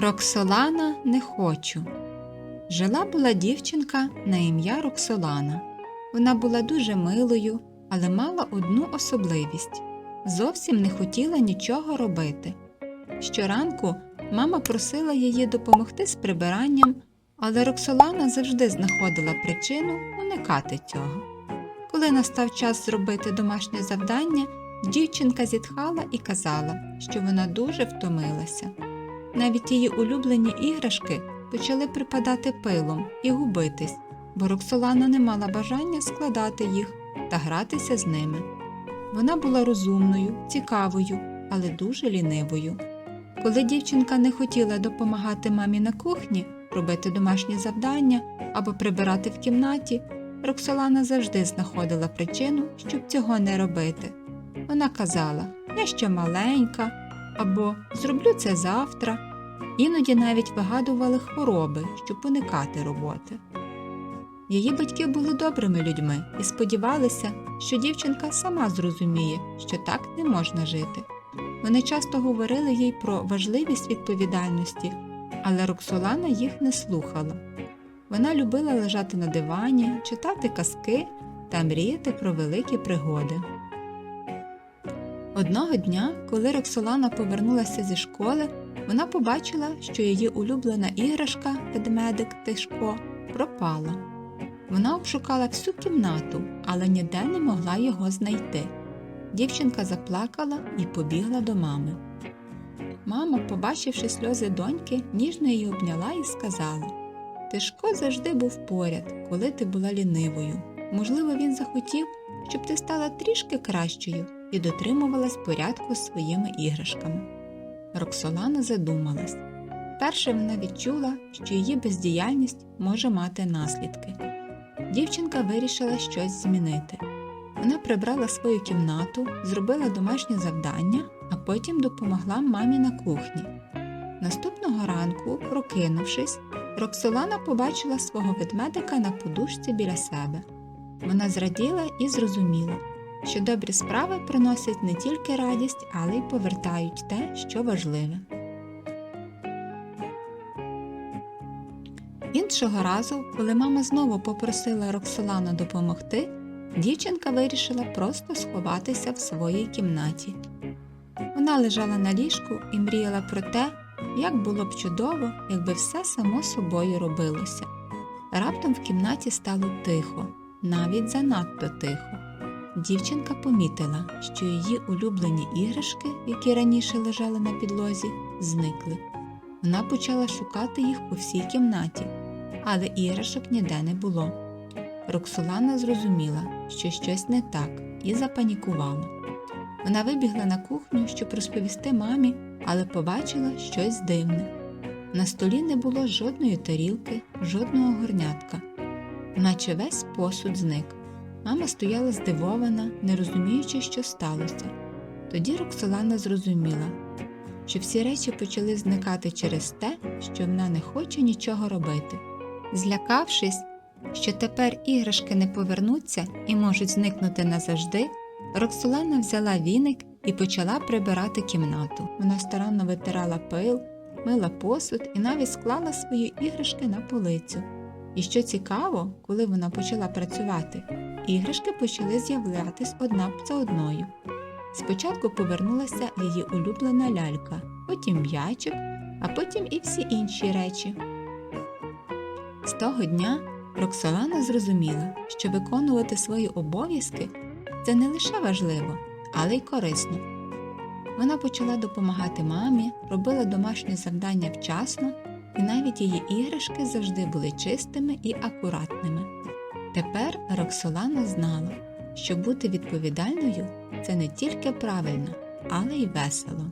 Роксолана не хочу. Жила була дівчинка на ім'я Роксолана. Вона була дуже милою, але мала одну особливість зовсім не хотіла нічого робити. Щоранку мама просила її допомогти з прибиранням, але Роксолана завжди знаходила причину уникати цього. Коли настав час зробити домашнє завдання, дівчинка зітхала і казала, що вона дуже втомилася. Навіть її улюблені іграшки почали припадати пилом і губитись, бо Роксолана не мала бажання складати їх та гратися з ними. Вона була розумною, цікавою, але дуже лінивою. Коли дівчинка не хотіла допомагати мамі на кухні, робити домашні завдання або прибирати в кімнаті, Роксолана завжди знаходила причину, щоб цього не робити. Вона казала, я ще маленька, або зроблю це завтра. Іноді навіть вигадували хвороби, щоб уникати роботи. Її батьки були добрими людьми і сподівалися, що дівчинка сама зрозуміє, що так не можна жити. Вони часто говорили їй про важливість відповідальності, але Роксолана їх не слухала. Вона любила лежати на дивані, читати казки та мріяти про великі пригоди. Одного дня, коли Роксолана повернулася зі школи, вона побачила, що її улюблена іграшка ведмедик Тишко пропала. Вона обшукала всю кімнату, але ніде не могла його знайти. Дівчинка заплакала і побігла до мами. Мама, побачивши сльози доньки, ніжно її обняла і сказала Тишко завжди був поряд, коли ти була лінивою. Можливо, він захотів, щоб ти стала трішки кращою і дотримувалась порядку з своїми іграшками. Роксолана задумалась. Перше вона відчула, що її бездіяльність може мати наслідки. Дівчинка вирішила щось змінити. Вона прибрала свою кімнату, зробила домашнє завдання, а потім допомогла мамі на кухні. Наступного ранку, прокинувшись, Роксолана побачила свого ведмедика на подушці біля себе. Вона зраділа і зрозуміла, що добрі справи приносять не тільки радість, але й повертають те, що важливе. Іншого разу, коли мама знову попросила Роксолану допомогти, дівчинка вирішила просто сховатися в своїй кімнаті. Вона лежала на ліжку і мріяла про те, як було б чудово, якби все само собою робилося. Раптом в кімнаті стало тихо, навіть занадто тихо. Дівчинка помітила, що її улюблені іграшки, які раніше лежали на підлозі, зникли. Вона почала шукати їх по всій кімнаті, але іграшок ніде не було. Роксолана зрозуміла, що щось не так, і запанікувала. Вона вибігла на кухню, щоб розповісти мамі, але побачила щось дивне. На столі не було жодної тарілки, жодного горнятка, наче весь посуд зник. Мама стояла здивована, не розуміючи, що сталося. Тоді Роксолана зрозуміла, що всі речі почали зникати через те, що вона не хоче нічого робити. Злякавшись, що тепер іграшки не повернуться і можуть зникнути назавжди, Роксолана взяла віник і почала прибирати кімнату. Вона старанно витирала пил, мила посуд і навіть склала свої іграшки на полицю. І що цікаво, коли вона почала працювати, іграшки почали з'являтись одна за одною. Спочатку повернулася її улюблена лялька, потім м'ячик, а потім і всі інші речі. З того дня Роксолана зрозуміла, що виконувати свої обов'язки це не лише важливо, але й корисно. Вона почала допомагати мамі, робила домашні завдання вчасно, і навіть її іграшки завжди були чистими і акуратними. Тепер Роксолана знала, що бути відповідальною це не тільки правильно, але й весело.